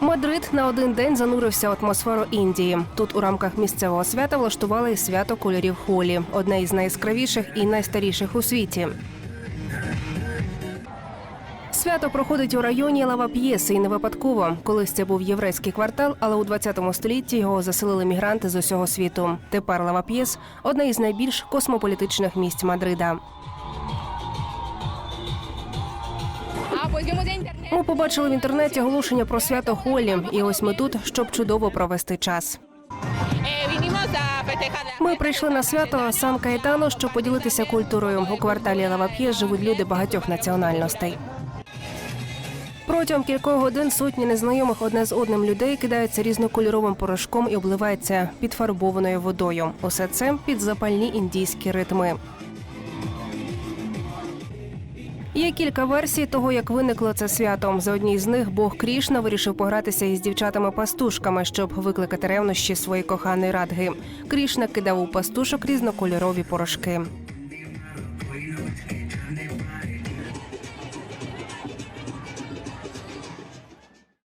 Мадрид на один день занурився в атмосферу Індії. Тут у рамках місцевого свята влаштували свято кольорів холі, одне із найяскравіших і найстаріших у світі. Свято проходить у районі Лавап'єси і не випадково. Колись це був єврейський квартал, але у 20 столітті його заселили мігранти з усього світу. Тепер Лавап'єс – одне із найбільш космополітичних місць Мадрида. Ми побачили в інтернеті оголошення про свято Холі, і ось ми тут, щоб чудово провести час. Ми прийшли на свято Сан Каетано, щоб поділитися культурою. У кварталі Лавап'є живуть люди багатьох національностей. Протягом кількох годин сотні незнайомих одне з одним людей кидаються різнокольоровим порошком і обливаються підфарбованою водою. Усе це під запальні індійські ритми. Є кілька версій того, як виникло це свято. За одній з них Бог Крішна вирішив погратися із дівчатами-пастушками, щоб викликати ревнощі своєї коханої радги. Крішна кидав у пастушок різнокольорові порошки.